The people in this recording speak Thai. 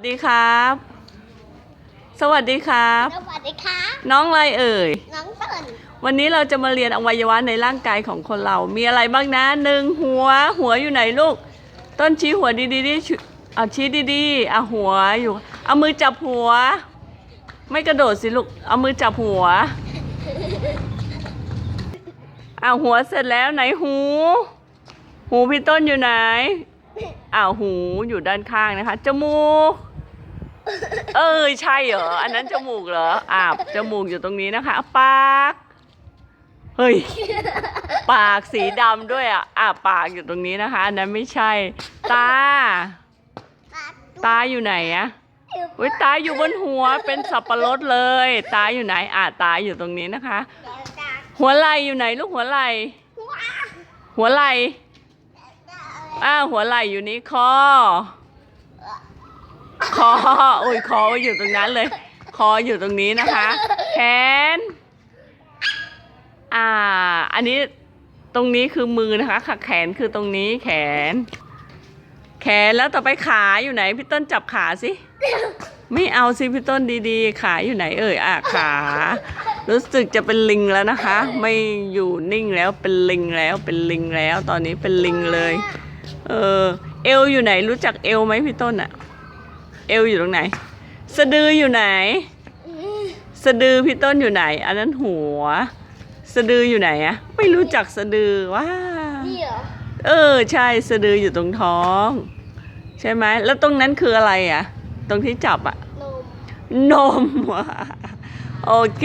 สวัสดีครับ สวัสดีครับ สวัสดีค่ะน้องอะไรเอ่ย น้องเฟิร์นวันนี้เราจะมาเรียนอวัยวะในร่างกายของคนเรา มีอะไรบ้างนะหนึ่งหัว หัวอยู่ไหนลูก ต้นชี้หัวดีๆดิชี้เอาชี้ดีๆเอาหัวอยู่ เอามือจับหัว ไม่กระโดดสิลูก เอามือจับหัวเอาหัวเสร็จแล้วไหนหู หูพี่ต้นอยู่ไหนอ้าวหูอยู่ด้านข้างนะคะ จมูก เออใช่เหรอ อันนั้นจมูกเหรออ่าจมูกอยู่ตรงนี้นะคะปากเฮ้ยปากสีดำด้วยอะอ่าปากอยู่ตรงนี้นะคะ อันนั้นไม่ใช่ ตา ตาอยู่ไหนอะอุ้ยตาอยู่บนหัวเป็นสับปะรดเลย ตาอยู่ไหนอ่าตาอยู่ตรงนี้นะคะ หัวไหล่อยู่ไหนลูกหัวไหล่หัวไหล่อ้าวหัวไหล่อยู่นี้คอ คอโอ้ยคออยู่ตรงนั้นเลย คออยู่ตรงนี้นะคะ แขน อ่า อันนี้ตรงนี้คือมือนะคะค่ะแขนคือตรงนี้แขน แขนแล้วต่อไปขาอยู่ไหนพี่ต้นจับขาสิ ไม่เอาสิพี่ต้นดีๆ ขาอยู่ไหนเอ่ยอะขา รู้สึกจะเป็นลิงแล้วนะคะ ไม่อยู่นิ่งแล้วเป็นลิงแล้วเป็นลิงแล้ว ตอนนี้เป็นลิงเลย เออเอวอยู่ไหนรู้จักเอวไหมพี่ต้นอะ เอวอยู่ตรงไหน สะดืออยู่ไหน สะดือพี่ต้นอยู่ไหน อันนั้นหัว สะดืออยู่ไหนอะไม่รู้จักสะดือว้านี่เหรอเออใช่สะดืออยู่ตรงท้อง ใช่ไหมแล้วตรงนั้นคืออะไรอะตรงที่จับอะนมนมว่ะโอเค